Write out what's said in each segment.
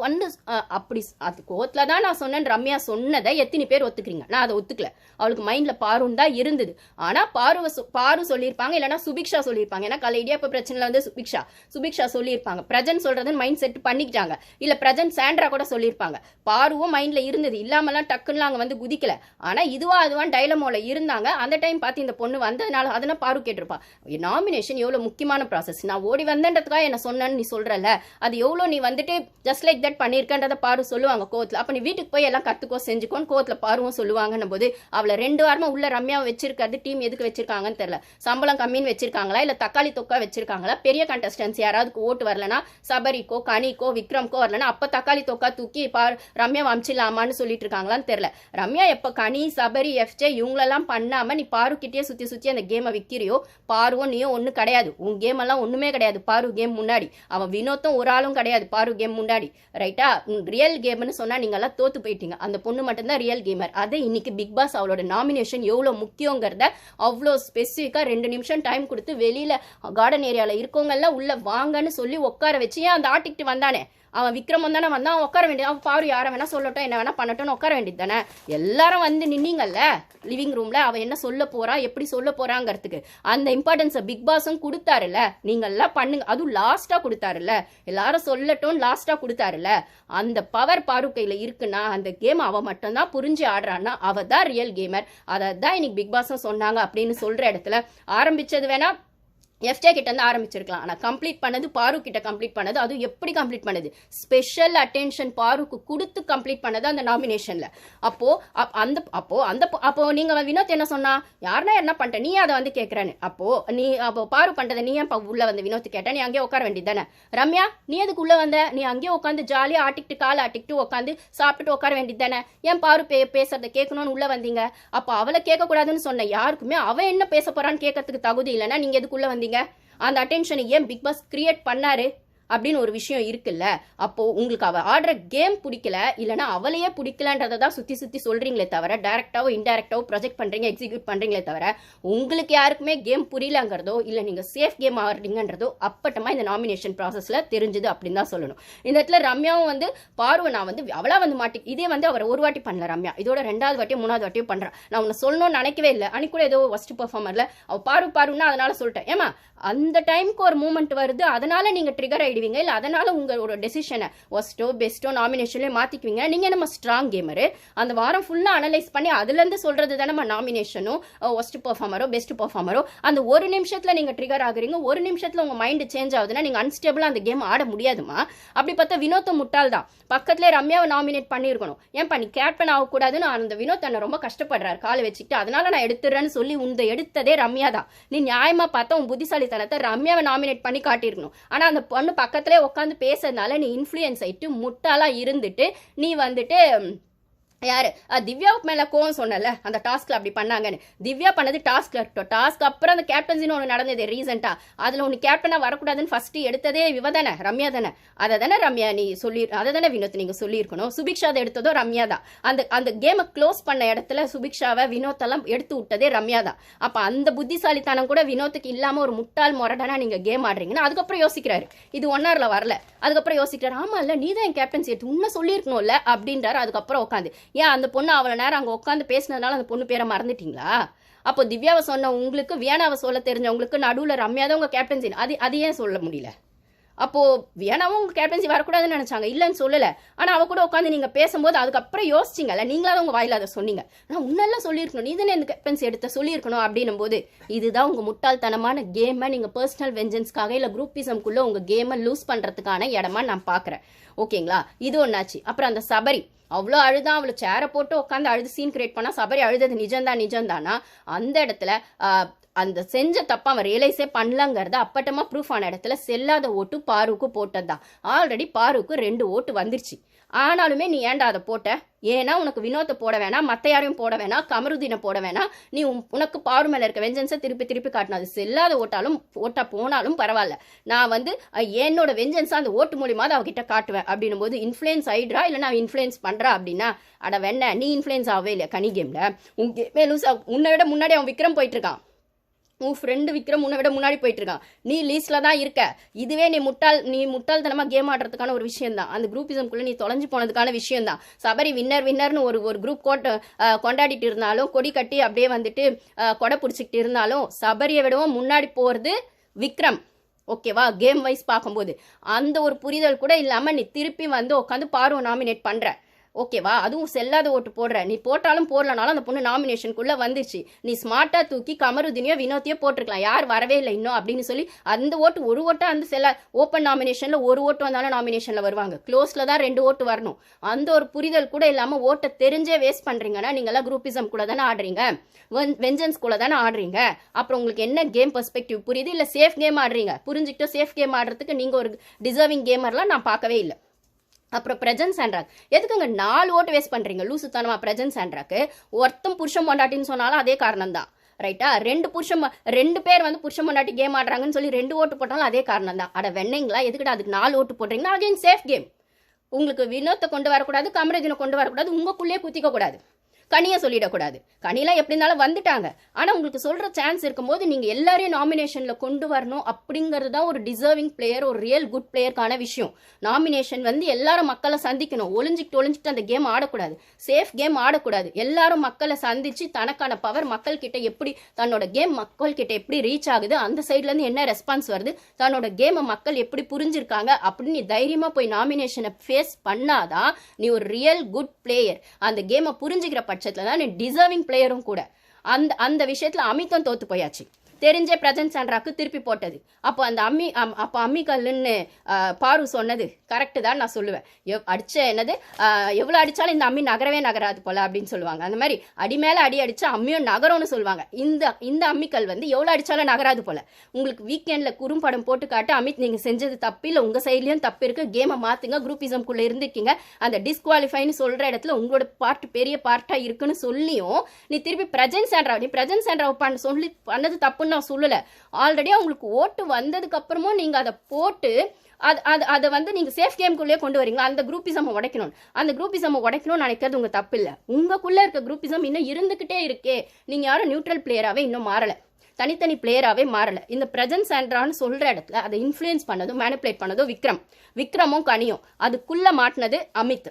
பொண்ணு அப்படி அது கோவத்தில் தான் நான் சொன்னேன் ரம்யா சொன்னதை எத்தனை பேர் ஒத்துக்கிறீங்க? நான் அதை ஒத்துக்கல. அவளுக்கு மைண்டில் பாருன்னு தான் இருந்தது. ஆனால் பாருவை சொ- பாரு சொல்லியிருப்பாங்க இல்லைனா சுபிக்ஷா சொல்லியிருப்பாங்க. ஏன்னா கலை இப்போ பிரச்சனையில் வந்து சுபிக்ஷா சுபிக்ஷா சொல்லியிருப்பாங்க. பிரஜன் சொல்கிறதுன்னு மைண்ட் செட் பண்ணிக்கிட்டாங்க. இல்லை பிரஜன் சாண்ட்ரா கூட சொல்லியிருப்பாங்க. பாருவும் மைண்டில் இருந்தது. இல்லாமலாம் டக்குன்னு அங்கே வந்து குதிக்கல. ஆனால் இதுவா அதுவான் டைலமோல இருந்தாங்க. அந்த டைம் பார்த்து இந்த பொண்ணு வந்ததுனால அதனால் பாரு கேட்டிருப்பா. நாமினேஷன் எவ்வளோ முக்கியமான ப்ராசஸ் நான் ஓடி வந்தேன்றதுக்காக என்ன சொன்னேன்னு நீ சொல்கிறல அது எவ்வளோ நீ வந்துட்டு ஜஸ்ட் லைக் தட் பண்ணியிருக்கன்றத பாரு சொல்லுவாங்க கோவத்தில். அப்போ நீ வீட்டுக்கு போய் எல்லாம் கற்றுக்கோ செஞ்சுக்கோன்னு கோவத்தில் பாருவும் சொல்லுவாங்கன்னும் போது அவளை ரெண்டு வாரமாக உள்ள ரம்யாவை வச்சிருக்கிறது டீம் எதுக்கு வச்சிருக்காங்கன்னு தெரியல. சம்பளம் கம்மின்னு வச்சிருக்காங்களா இல்லை தக்காளி தொக்கா வச்சிருக்காங்களா? பெரிய கண்டஸ்டன்ஸ் யாராவது ஓட்டு வரலனா சபரிக்கோ கனிக்கோ விக்ரம்க்கோ வரலனா அப்போ தக்காளி தொக்கா தூக்கி பார் ரம்யா அமிச்சிடலாமான்னு சொல்லிட்டு இருக்காங்களான்னு தெரியல. ரம்யா எப்போ கனி சபரி எஃப்ஜே இவங்களெல்லாம் பண்ணாமல் நீ பாருக்கிட்டே சுற்றி சுற்றி அந்த கேமை விற்கிறியோ பாருவோ நீயோ ஒன்றும் கிடையாது. உன் கேம் எல்லாம் ஒன்றுமே கிடையாது. பாரு கேம் முன்னாடி. அவன் வினோத்தும் ஒரு ஆளும் கிடையாது. பாரு கேம் முன்னாடி. ரைட்டா ரியல் கேம்னு சொன்னால் நீங்க எல்லாம் தோத்து போயிட்டீங்க. அந்த பொண்ணு மட்டும்தான் ரியல் கேமர் அதை இன்னைக்கு பிக் பாஸ் அவளோட நாமினேஷன் எவ்வளோ முக்கியங்கிறத அவ்வளோ ஸ்பெசிஃபிக்காக ரெண்டு நிமிஷம் டைம் கொடுத்து வெளியில் கார்டன் ஏரியாவில் இருக்கவங்கெல்லாம் உள்ளே வாங்கன்னு சொல்லி உட்கார வச்சு ஏன் அந்த ஆர்டிக்ட் வந்தானே? அவன் விக்ரம் தானே வந்தான் அவன் உட்கார வேண்டியது. அவன் பாரு யாரை வேணா சொல்லட்டும் என்ன வேணா பண்ணட்டும்னு உட்கார வேண்டியது தானே. எல்லாரும் வந்து நின்னீங்கல்ல லிவிங் ரூம்ல அவன் என்ன சொல்ல போறா எப்படி சொல்ல போறாங்கிறதுக்கு. அந்த இம்பார்ட்டன்ஸை பிக் பாஸும் கொடுத்தாருல்ல நீங்கள்லாம் பண்ணுங்க. அதுவும் லாஸ்டா கொடுத்தாருல்ல. எல்லாரும் சொல்லட்டும் லாஸ்டா கொடுத்தாருல்ல. அந்த பவர் பாரு இருக்குன்னா அந்த கேம் அவன் மட்டும்தான் புரிஞ்சு ஆடுறான்னா அவ தான் ரியல் கேமர் அதை தான் இன்னைக்கு பிக் பாஸும் சொன்னாங்க அப்படின்னு சொல்ற இடத்துல ஆரம்பிச்சது வேணா எஃப்ஜே கிட்ட இருந்து ஆரம்பிச்சிருக்கலாம். ஆனால் கம்ப்ளீட் பண்ணது பாரு கிட்ட கம்ப்ளீட் பண்ணது அதுவும் எப்படி கம்ப்ளீட் பண்ணது? ஸ்பெஷல் அட்டென்ஷன் பாருக்கு கொடுத்து கம்ப்ளீட் பண்ணது அந்த நாமினேஷன்ல அப்போ அப்- அந்த அப்போ அந்த அப்போ நீங்க வினோத் என்ன சொன்னா யாருன்னா என்ன பண்ணிட்ட நீ அதை வந்து கேட்கறேன்னு அப்போ நீ அப்போ பாரு பண்றதை நீ ஏன் உள்ள வந்து வினோத் கேட்ட? நீ அங்கேயே உட்கார வேண்டியது தானே. ரம்யா நீ அதுக்கு உள்ள வந்த? நீ அங்கேயே உட்காந்து ஜாலியாக ஆட்டிக்கிட்டு காலை ஆட்டிக்கிட்டு உட்காந்து சாப்பிட்டுட்டு உட்கார வேண்டியது தானே. ஏன் பாரு பே பேசுறத கேட்கணும்னு உள்ள வந்தீங்க? அப்போ அவளை கேட்கக்கூடாதுன்னு சொன்ன யாருக்குமே அவன் என்ன பேச போறான்னு கேட்கறதுக்கு தகுதி இல்லைன்னா நீங்க எதுக்குள்ள வந்தீங்க? அந்த அட்டென்ஷனை ஏன் பிக் பாஸ் கிரியேட் பண்ணாரு? அப்படின்னு ஒரு விஷயம் இருக்குல்ல அப்போ உங்களுக்கு அவ ஆடுற கேம் பிடிக்கல இல்லைன்னா அவளையே பிடிக்கலன்றதை தான் சுத்தி சுத்தி சொல்றீங்களே தவிர டைரக்டாவோ இன்டைரக்டாவோ ப்ரொஜெக்ட் பண்றீங்க எக்ஸிக்யூட் பண்றீங்களே தவிர உங்களுக்கு யாருக்குமே கேம் புரியலங்கிறதோ இல்லை நீங்க சேஃப் கேம் ஆடுறீங்கன்றதோ அப்பட்டமா இந்த நாமினேஷன் ப்ராசஸ்ல தெரிஞ்சுது அப்படின்னு தான் சொல்லணும். இந்த இடத்துல ரம்யாவும் வந்து பார்வை நான் வந்து அவளா வந்து மாட்டி இதே வந்து அவர் ஒரு வாட்டி பண்ணல ரம்யா. இதோட ரெண்டாவது வாட்டியும் மூணாவது வாட்டியும் பண்ணுறான் நான் உன்னை சொல்லணும்னு நினைக்கவே இல்லை. அன்னைக்கு கூட ஏதோ ஃபர்ஸ்ட் பர்ஃபார்மரில் அவ பாரு பாருன்னா அதனால சொல்லிட்டேன். ஏமா அந்த டைம்க்கு ஒரு மூமெண்ட் வருது அதனால நீங்க ட்ரிகர் ஆயிடுவீங்க இல்லை அதனால் உங்களோட டெசிஷனை ஒஸ்ட்டோ பெஸ்ட்டோ நாமினேஷன்லேயே மாற்றிக்குவீங்க நீங்கள் நம்ம ஸ்ட்ராங் கேமரு அந்த வாரம் ஃபுல்லாக அனலைஸ் பண்ணி அதுலேருந்து சொல்கிறது சொல்றது நம்ம நாமினேஷனும் ஒஸ்ட் பர்ஃபார்மரோ பெஸ்ட் பர்ஃபார்மரோ அந்த ஒரு நிமிஷத்தில் நீங்கள் ட்ரிகர் ஆகுறீங்க. ஒரு நிமிஷத்தில் உங்கள் மைண்டு சேஞ்ச் ஆகுதுன்னா நீங்கள் அன்ஸ்டேபிளாக அந்த கேம் ஆட முடியாதுமா? அப்படி பார்த்தா வினோத்த முட்டால் தான். பக்கத்துல ரம்யாவை நாமினேட் பண்ணியிருக்கணும். ஏன்ப்பா நீ கேப்டன் ஆகக்கூடாதுன்னு அந்த வினோத் அண்ணன் ரொம்ப கஷ்டப்படுறாரு. காலை வச்சுக்கிட்டு அதனால நான் எடுத்துறேன்னு சொல்லி உந்த எடுத்ததே ரம்யா தான். நீ நியாயமாக பார்த்தா உன் புத்திசாலித்தனத்தை ரம்யாவை நாமினேட் பண்ணி காட்டியிருக்கணும். ஆனால் அந்த பொண்ணு பக்கத்துலேயே உட்காந்து பேசுறதுனால நீ இன்ஃப்ளூயன்ஸ் ஆகிட்டு முட்டாளா இருந்துட்டு நீ வந்துட்டு யாரு? திவ்யாவுக்கு மேலே கோவம் சொன்னல அந்த டாஸ்க்கில் அப்படி பண்ணாங்கன்னு. திவ்யா பண்ணது டாஸ்க்ல இருக்கட்டும் டாஸ்க் அப்புறம் அந்த கேப்டன்சின்னு ஒன்று நடந்தது ரீசெண்டாக அதில் ஒன்று கேப்டனாக வரக்கூடாதுன்னு ஃபஸ்ட்டு எடுத்ததே இவ தானே ரம்யா தானே. அதை தானே ரம்யா நீ சொல்லி அதை தானே வினோத் நீங்கள் சொல்லியிருக்கணும். சுபிக்ஷா அதை எடுத்ததோ ரம்யா தான். அந்த அந்த கேமை க்ளோஸ் பண்ண இடத்துல சுபிக்ஷாவை வினோத்தெல்லாம் எடுத்து விட்டதே ரம்யா தான். அப்போ அந்த புத்திசாலித்தனம் கூட வினோத்துக்கு இல்லாமல் ஒரு முட்டாள் முரடனா நீங்கள் கேம் ஆடுறீங்கன்னா அதுக்கப்புறம் யோசிக்கிறாரு. இது ஒன்னார்ல வரல. அதுக்கப்புறம் யோசிக்கிறாரு ஆமா இல்லை நீ தான் கேப்டன்சி எடுத்து உன்ன சொல்லியிருக்கணும்ல அப்படின்றாரு. அதுக்கப்புறம் உட்காந்து ஏன் அந்த பொண்ணு அவ்வளோ நேரம் அங்கே உட்காந்து பேசினதுனால அந்த பொண்ணு பேரை மறந்துட்டீங்களா? அப்போ திவ்யாவை சொன்ன உங்களுக்கு வியானாவை சொல்ல தெரிஞ்சவங்களுக்கு நடுவில் ரம்யா தான் உங்கள் கேப்டன்சி அது அது ஏன் சொல்ல முடியல? அப்போது வியானாவும் உங்கள் கேப்டன்சி வரக்கூடாதுன்னு நினச்சாங்க. இல்லைன்னு சொல்லலை. ஆனால் அவ கூட உட்காந்து நீங்கள் பேசும்போது அதுக்கப்புறம் யோசிச்சிங்கல்ல. நீங்களாவது உங்கள் வாயில் அதை சொன்னீங்க. நான் உன்னெல்லாம் சொல்லியிருக்கணும். நீ தானே இந்த கேப்டன்சி எடுத்த சொல்லியிருக்கணும் அப்படின்னும் போது இதுதான் உங்கள் முட்டாள்தனமான கேமை நீங்கள் பர்சனல் வெஞ்சன்ஸ்க்காக இல்லை குரூப்பிசம்குள்ள உங்கள் கேமை லூஸ் பண்ணுறதுக்கான இடமா நான் பார்க்குறேன். ஓகேங்களா இது ஒன்னாச்சு அப்புறம் அந்த சபரி. அவ்வளோ அழுதான் அவளை சேரை போட்டு உட்காந்து அழுது சீன் கிரியேட் பண்ணால் சபரி அழுதது நிஜம்தான் நிஜம்தானா? அந்த இடத்துல அந்த செஞ்ச தப்பை அவன் ரியலைஸே பண்ணலங்கிறத அப்பட்டமா ப்ரூஃப் ஆன இடத்துல செல்லாத ஓட்டு பாருக்கு போட்டதுதான். ஆல்ரெடி பாருக்கு ரெண்டு ஓட்டு வந்துருச்சு. ஆனாலுமே நீ ஏன்டா அதை போட்ட? ஏன்னா உனக்கு வினோத்தை போட வேணாம் மற்ற யாரையும் போட வேணாம் கமருதீனை போட வேணாம். நீ உனக்கு பாரு மேலே இருக்க வெஞ்சன்ஸை திருப்பி திருப்பி காட்டணும் அது செல்லாத ஓட்டாலும் ஓட்டா போனாலும் பரவாயில்ல. நான் வந்து என்னோட வெஞ்சன்ஸை அந்த ஓட்டு மூலியமாக அவகிட்ட காட்டுவேன் அப்படின்னும் போது இன்ஃப்ளூயன்ஸ் ஆயிடுறா? இல்லை நான் இன்ஃப்ளூயன்ஸ் பண்ணுறா அப்படின்னா அட வெண்ண நீ இன்ஃப்ளூயன்ஸ் ஆகவே இல்லையா கனி கேமில் உன் கேமே லூஸ் உன்னை விட முன்னாடி அவன் விக்ரம் போயிட்டு இருக்கான். உன் ஃப்ரெண்டு விக்ரம் உன்னை விட முன்னாடி போயிட்டு இருக்கான் நீ லீஸ்ட்ல தான் இருக்க. இதுவே நீ முட்டாள் நீ முட்டாள்தனமா கேம் ஆடுறதுக்கான ஒரு விஷயம் தான் அந்த குரூப்பிசம்குள்ள நீ தொலைஞ்சு போனதுக்கான விஷயம் தான் சபரி வின்னர் வின்னர்னு ஒரு ஒரு குரூப் கோட் கொண்டாடிட்டு இருந்தாலும் கொடி கட்டி அப்படியே வந்துட்டு கொடை பிடிச்சிக்கிட்டு இருந்தாலும் சபரியை விடவும் முன்னாடி போகிறது விக்ரம். ஓகேவா கேம் வைஸ் பார்க்கும்போது. அந்த ஒரு புரிதல் கூட இல்லாமல் நீ திருப்பி வந்து உட்காந்து பார்வை நாமினேட் பண்ணுற ஓகேவா அதுவும் செல்லாத ஓட்டு போடுற. நீ போட்டாலும் போடலனாலும் அந்த பொண்ணு நாமினேஷனுக்குள்ளே வந்துச்சு நீ ஸ்மார்ட்டாக தூக்கி கமருதினியோ வினோத்தியோ போட்டிருக்கலாம். யார் வரவே இல்லை இன்னும் அப்படின்னு சொல்லி அந்த ஓட்டு ஒரு ஓட்டாக வந்து செல்ல ஓப்பன் நாமினேஷனில் ஒரு ஓட்டு வந்தாலும் நாமினேஷனில் வருவாங்க. க்ளோஸில் தான் ரெண்டு ஓட்டு வரணும். அந்த ஒரு புரிதல் கூட இல்லாமல் ஓட்டை தெரிஞ்சே வேஸ்ட் பண்ணுறீங்கன்னா நீங்க குரூப்பிசம் கூட தானே ஆடுறீங்க. வெஞ்சன்ஸ் கூட தானே ஆடுறீங்க. அப்புறம் உங்களுக்கு என்ன கேம் பெர்ஸ்பெக்டிவ் புரியுது? இல்லை சேஃப் கேம் ஆடுறீங்க. புரிஞ்சுக்கிட்டோ சேஃப் கேம் ஆடுறதுக்கு நீங்கள் ஒரு டிசர்விங் கேமர்லாம் நான் பார்க்கவே இல்லை. அப்புறம் பிரஜன்ஸ் ஆண்ட்ராக் எதுக்குங்க நாலு ஓட்டு வேஸ்ட் பண்ணுறீங்க லூசுத்தனமா பிரஜன்ஸ் ஆண்ட்ராக்கு ஒருத்தன் புருஷன் பொண்டாட்டின்னு சொன்னாலும் அதே காரணம் தான் ரைட்டா ரெண்டு புருஷன் ரெண்டு பேர் வந்து புருஷன் பொண்டாட்டி கேம் ஆடுறாங்கன்னு சொல்லி ரெண்டு ஓட்டு போட்டாலும் அதே காரணம் தான் அட வெண்ணைங்களா எதுக்குடா அதுக்கு நாலு ஓட்டு போடுறீங்கன்னா அகைன் சேஃப் கேம் உங்களுக்கு வினோத்தை கொண்டு வரக்கூடாது கமரஜினை கொண்டு வரக்கூடாது உங்களுக்குள்ளேயே குத்திக்க கூடாது கனியை சொல்லிடக்கூடாது. கனிலாம் எப்படி இருந்தாலும் வந்துட்டாங்க. ஆனால் உங்களுக்கு சொல்கிற சான்ஸ் இருக்கும்போது நீங்கள் எல்லாரையும் நாமினேஷனில் கொண்டு வரணும் அப்படிங்கிறது தான் ஒரு டிசர்விங் பிளேயர் ஒரு ரியல் குட் பிளேயருக்கான விஷயம். நாமினேஷன் வந்து எல்லாரும் மக்களை சந்திக்கணும். ஒளிஞ்சிட்டு ஒளிஞ்சிட்டு அந்த கேம் ஆடக்கூடாது. சேஃப் கேம் ஆடக்கூடாது. எல்லாரும் மக்களை சந்திச்சு தனக்கான பவர் மக்கள் கிட்ட எப்படி தன்னோட கேம் மக்கள் கிட்ட எப்படி ரீச் ஆகுது அந்த சைட்லேருந்து என்ன ரெஸ்பான்ஸ் வருது தன்னோட கேமை மக்கள் எப்படி புரிஞ்சிருக்காங்க அப்படின்னு நீ தைரியமாக போய் நாமினேஷனை ஃபேஸ் பண்ணாதான் நீ ஒரு ரியல் குட் பிளேயர் அந்த கேமை புரிஞ்சுக்கிற பட்சத்தில் தான் நீ டிசர்விங் பிளேயரும் கூட. அந்த அந்த விஷயத்துல அமித்தம் தோத்து போயாச்சு. தெரிஞ்சே பிரஜன் சாண்ட்ராக்கு திருப்பி போட்டது. அப்போ அந்த அம்மி அம்- அப்போ அம்மிக்கல்லுன்னு ஆஹ், பாரு சொன்னது. கரெக்டு தான் நான் சொல்லுவேன். எவ் அடித்த என்னது? எவ்வளோ அடித்தாலும் இந்த அம்மி நகரவே நகராது போல் அப்படின்னு சொல்லுவாங்க. அந்த மாதிரி அடி மேலே அடி அடிச்சா அம்மியும் நகரும்னு சொல்லுவாங்க. இந்த இந்த அம்மிக்கல் வந்து எவ்வளோ அடித்தாலும் நகராது போல். உங்களுக்கு வீக்கெண்டில் குறும்படம் போட்டு காட்டு அமித் நீங்கள் செஞ்சது தப்பு இல்லை உங்கள் சைட்லேயும் தப்பு இருக்குது கேமை மாற்றுங்க குரூப்பிசம்குள்ளே இருந்திருக்கீங்க அந்த டிஸ்குவாலிஃபைன்னு சொல்கிற இடத்துல உங்களோட பார்ட் பெரிய பார்ட்டாக இருக்குன்னு சொல்லியும் நீ திருப்பி பிரஜன் ஆண்ட்ரா நீ பிரஜன் ஆண்ட்ரா பண்ண சொல்லி பண்ணது தப்புன்னு நான் சொல்லலை. ஆல்ரெடி அவங்களுக்கு ஓட்டு வந்ததுக்கு அப்புறமும் நீங்க அதை போட்டு அது அது அதை வந்து நீங்கள் சேஃப் கேம்குள்ளேயே கொண்டு வரீங்க அந்த குரூப்பிசம் உடைக்கணும். அந்த குரூப்பிசம் உடைக்கணும்னு நினைக்கிறது உங்கள் தப்பு இல்லை. உங்களுக்குள்ளே இருக்க குரூப்பிசம் இன்னும் இருந்துக்கிட்டே இருக்கே. நீங்கள் யாரும் நியூட்ரல் பிளேயராகவே இன்னும் மாறலை. தனித்தனி பிளேயராகவே மாறலை. இந்த பிரசன்ஸ் ஆண்ட்ரான்னு சொல்கிற இடத்துல அதை இன்ஃப்ளூயன்ஸ் பண்ணதும் மேனிப்புலேட் பண்ணதும் விக்ரம். விக்ரமும் கனியும். அதுக்குள்ளே மாட்டினது அமித்.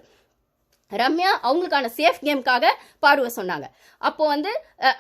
ரம்யா அவங்களுக்கான சேஃப் கேம்க்காக பார்வை சொன்னாங்க. அப்போ வந்து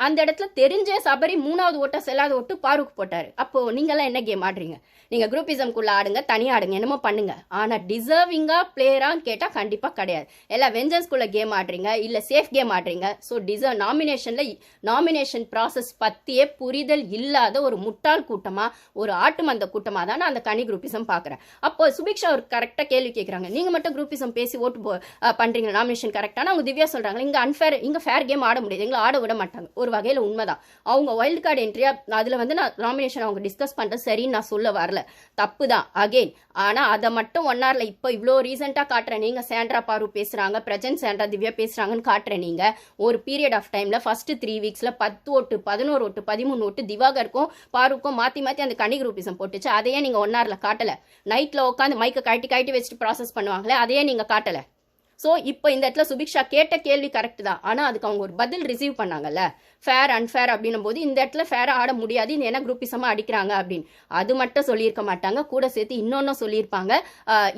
அந்த இடத்துல தெரிஞ்ச சபரி மூணாவது ஓட்ட செல்லாத ஓட்டு பாருக்கு போட்டார். அப்போ நீங்கெல்லாம் என்ன கேம் ஆடுறீங்க? நீங்கள் குரூப்பிசம்குள்ள ஆடுங்க தனியாக ஆடுங்க என்னமோ பண்ணுங்க. ஆனால் டிசர்விங்காக பிளேயரான்னு கேட்டால் கண்டிப்பாக கிடையாது. எல்லாம் வெஞ்சன்ஸ்குள்ள கேம் ஆடுறீங்க இல்லை சேஃப் கேம் ஆடுறீங்க. ஸோ டிசர்வ் நாமினேஷனில் நாமினேஷன் ப்ராசஸ் பற்றியே புரிதல் இல்லாத ஒரு முட்டாள் கூட்டமாக ஒரு ஆட்டு மந்த கூட்டமாக தான் நான் அந்த கனி குரூப்பிசம் பார்க்குறேன் அப்போ சுபிக்ஷா ஒரு கரெக்டாக கேள்வி கேட்குறாங்க நீங்கள் மட்டும் குரூப்பிசம் பேசி ஓட்டு போ- பண்ணுறீங்க நாமினேஷன் கரெக்டான அவங்க திவ்யா சொல்கிறாங்க இங்கே அன்ஃபேர் இங்கே ஃபேர் கேம் ஆட முடியாது. எங்களை ஆட விட மாட்டாங்க. ஒரு வகையில் உண்மைதான். அவங்க வைல்டு கார்டு என்ட்ரியா அதில் வந்து நான் நாமினேஷன் அவங்க டிஸ்கஸ் பண்ணுறது சரின்னு நான் சொல்ல வரல. தப்பு தான் அகெயின் ஆனால் அதை மட்டும் ஒன் ஹவரில் இப்போ இவ்வளோ ரீசெண்டாக காட்டுறேன் நீங்க சேண்ட்ரா பாரு பேசுகிறாங்க பிரஜன் சேண்ட்ரா திவ்யா பேசுறாங்கன்னு காட்டுறேன் நீங்க ஒரு பீரியட் ஆஃப் டைம்ல ஃபஸ்ட்டு த்ரீ வீக்ஸில் பத்து ஓட்டு பதினோரு ஓட்டு பதிமூணு ஓட்டு திவாகருக்கும் பாருக்கும் மாற்றி மாற்றி அந்த கனி குரூப்பிசம் போட்டுச்சு. அதையே நீங்கள் ஒன் ஹவரில் காட்டலை. நைட்டில் உட்காந்து மைக்கை கழட்டி கழட்டி வச்சுட்டு ப்ராசஸ் பண்ணுவாங்களே அதையே நீங்கள் காட்டலை. ஸோ இப்போ இந்த இடத்துல சுபிக்ஷா கேட்ட கேள்வி கரெக்ட் தான். ஆனால் அதுக்கு அவங்க ஒரு பதில் ரிசீவ் பண்ணாங்கல்ல. ஃபேர் அன்ஃபேர் அப்படின்னும் போது இந்த இடத்துல ஃபேராக ஆட முடியாது. இந்த என்ன குரூப்பிசமாக அடிக்கிறாங்க அப்படின்னு. அது மட்டும் சொல்லியிருக்க மாட்டாங்க. கூட சேர்த்து இன்னொன்னும் சொல்லியிருப்பாங்க.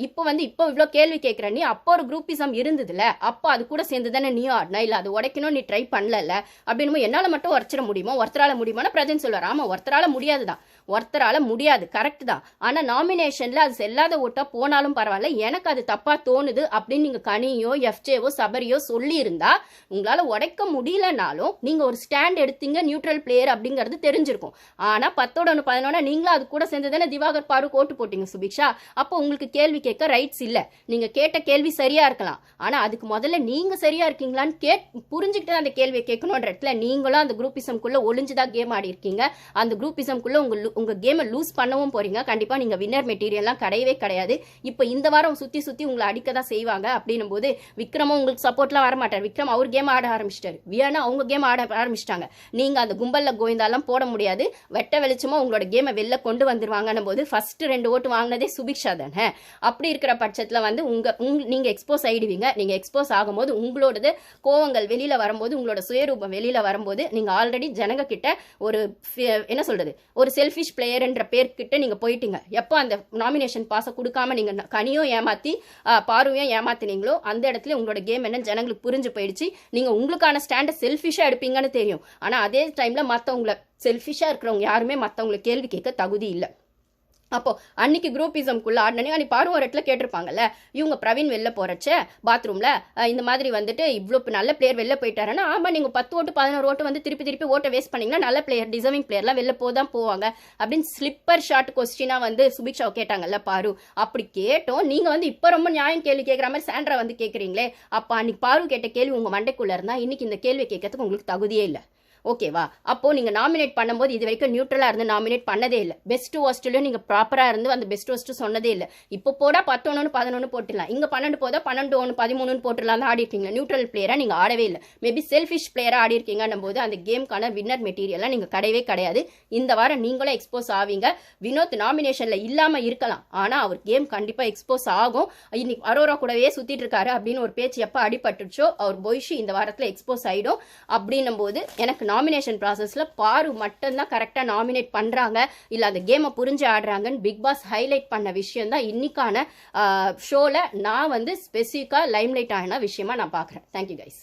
இப்போ வந்து இப்போ இவ்வளோ கேள்வி கேட்குற நீ அப்போ ஒரு குரூப்பிசம் இருந்ததுல அப்போ அது கூட சேர்ந்து தானே நீயும் ஆடினா? இல்லை அது உடைக்கணும் நீ ட்ரை பண்ணல அப்படின்னு என்னால் மட்டும் உரைச்சிட முடியுமோ? ஒருத்தரால் முடியுமானா பிரஜன் சொல்லுவார். ஆமாம் ஒருத்தரால் முடியாது தான். ஒருத்தரால் முடியாது. கரெக்ட் தான். ஆனால் நாமினேஷனில் அது செல்லாத ஓட்டாக போனாலும் பரவாயில்ல. எனக்கு அது தப்பாக தோணுது அப்படின்னு நீங்கள் கனி கனியோ எஃப்ஜேவோ சபரியோ சொல்லியிருந்தா உங்களால் உடைக்க முடியலனாலும் நீங்கள் ஒரு ஸ்டாண்ட் எடுத்தீங்க நியூட்ரல் பிளேயர் அப்படிங்கிறது தெரிஞ்சிருக்கும். ஆனால் பத்தோட ஒன்று பதினொன்று நீங்களும் அது கூட சேர்ந்து தானே திவாகர் பாரு ஓட்டு போட்டீங்க சுபிக்ஷா. அப்போ உங்களுக்கு கேள்வி கேட்க ரைட்ஸ் இல்லை. நீங்கள் கேட்ட கேள்வி சரியாக இருக்கலாம். ஆனால் அதுக்கு முதல்ல நீங்கள் சரியாக இருக்கீங்களான்னு கேட் புரிஞ்சுக்கிட்டு அந்த கேள்வியை கேட்கணுன்ற இடத்துல நீங்களும் அந்த குரூப்பிசம்குள்ளே ஒளிஞ்சுதான் கேம் ஆடி இருக்கீங்க. அந்த குரூப்பிசம்குள்ளே உங்கள் உங்கள் கேமை லூஸ் பண்ணவும் போறீங்க. கண்டிப்பாக நீங்கள் வின்னர் மெட்டீரியல்லாம் கிடையவே கிடையாது. இப்போ இந்த வாரம் சுற்றி சுற்றி உங்களை அடிக்க தான் செய்வாங்க அப்படின்னும் போது போது விக்ரமும் உங்களுக்கு சப்போர்ட்லாம் வர மாட்டார் விக்ரம் அவர் கேம் ஆட ஆரம்பிச்சிட்டாரு. வியானா அவங்க கேம் ஆட ஆரம்பிச்சிட்டாங்க. நீங்க அந்த கும்பல்ல கோவிந்தாலாம் போட முடியாது. வெட்ட வெளிச்சமா உங்களோட கேமை வெளில கொண்டு வந்துருவாங்கன்னும் போது ஃபர்ஸ்ட் ரெண்டு ஓட்டு வாங்கினதே சுபிக்ஷா தானே? அப்படி இருக்கிற பட்சத்தில் வந்து உங்க உங் நீங்க எக்ஸ்போஸ் ஆயிடுவீங்க. நீங்க எக்ஸ்போஸ் ஆகும்போது உங்களோடது கோவங்கள் வெளியில வரும்போது உங்களோட சுயரூபம் வெளியில வரும்போது நீங்க ஆல்ரெடி ஜனங்க கிட்ட ஒரு என்ன சொல்றது? ஒரு செல்ஃபிஷ் பிளேயர்ன்ற பேர்கிட்ட நீங்க போயிட்டீங்க. எப்போ அந்த நாமினேஷன் பாஸை கொடுக்காம நீங்க கனியும் ஏமாத்தி பார்வையும் ஏமாத்தினீங்களோ அந்த இடத்துல உங்களோட கேம் என்ன ஜனங்களுக்கு புரிஞ்சு போயிடுச்சு. நீங்க உங்களுக்கான ஸ்டாண்டை செல்ஃபிஷா எடுப்பீங்கன்னு தெரியும். ஆனா அதே டைம்ல மற்றவங்கள செல்ஃபிஷா இருக்கிறவங்க யாருமே மத்தவங்களை கேள்வி கேட்க தகுதி இல்லை. அப்போ அன்னைக்கு குரூப்பிசம்குள்ள ஆடினே அன்னைக்கு பாரு ஒரு இடத்துல கேட்டிருப்பாங்கல்ல இவங்க பிரவீன் வெளில போறச்ச பாத்ரூம்ல இந்த மாதிரி வந்துட்டு இவ்வளோ நல்ல பிளேயர் வெளில போயிட்டாருன்னா ஆமாம் நீங்கள் பத்து ஓட்டு பதினோரு ஓட்டு வந்து திருப்பி திருப்பி ஓட்டை வேஸ்ட் பண்ணீங்கன்னா நல்ல பிளேயர் டிசர்விங் பிளேயர்லாம் வெளில போதான் போவாங்க. அப்படின்னு ஸ்லிப்பர் ஷார்ட் கொஸ்டினாக வந்து சுபிக்ஷாவை கேட்டாங்கல்ல பாரு. அப்படி கேட்டோம் நீங்கள் வந்து இப்போ ரொம்ப நியாயம் கேள்வி கேட்குற மாதிரி சாண்ட்ரா வந்து கேட்குறீங்களே அப்போ அன்னைக்கு பாரு கேட்ட கேள்வி உங்கள் மண்டைக்குள்ளே இருந்தால் இன்னைக்கு இந்த கேள்வி கேட்கறதுக்கு உங்களுக்கு தகுதியே இல்லை. ஓகேவா? அப்போது நீங்கள் நாமினேட் பண்ணும்போது இது வரைக்கும் நியூட்ரலாக இருந்து நாமினேட் பண்ணதே இல்லை. பெஸ்ட் ஹோஸ்டலையும் நீங்கள் ப்ராப்பராக இருந்து அந்த பெஸ்ட் ஒஸ்ட்டு சொன்னதே இல்லை. இப்போ போட பத்தொன்னு பதினொன்று போட்டுடலாம். இங்கே பன்னெண்டு போதா பன்னெண்டு ஒன்று பதிமூணுன்னு போட்டுடலாம் தான் ஆடி இருக்கீங்க நியூட்ரல் பிளேயராக நீங்கள் ஆடவே இல்லை. மேபி செல்ஃபிஷ் பிளேயராக ஆடி இருக்கீங்கன்னும் போது அந்த கேம்க்கான வின்னர் மெட்டீரியல்லாம் நீங்கள் கிடையவே கிடையாது. இந்த வாரம் நீங்களும் எக்ஸ்போஸ் ஆவீங்க. வினோத் நாமினேஷனில் இல்லாமல் இருக்கலாம். ஆனால் அவர் கேம் கண்டிப்பாக எக்ஸ்போஸ் ஆகும். இன்னைக்கு அரோரா கூடவே சுற்றிட்டு இருக்காரு அப்படின்னு ஒரு பேச்சு எப்போ அடிபட்டுச்சோ அவர் பொய்ஷி இந்த வாரத்தில் எக்ஸ்போஸ் ஆகிடும் அப்படின்னும் போது எனக்கு நாமினேஷன் ப்ராசஸில் பாரு மட்டும்தான் கரெக்டாக நாமினேட் பண்ணுறாங்க இல்லை அந்த கேமை புரிஞ்சு ஆடுறாங்கன்னு பிக் பாஸ் ஹைலைட் பண்ண விஷயம் தான் இன்னைக்கான ஷோவில் நான் வந்து ஸ்பெசிஃபிக்காக லைம்லைட் ஆன விஷயமா நான் பார்க்குறேன் தேங்க்யூ கைஸ்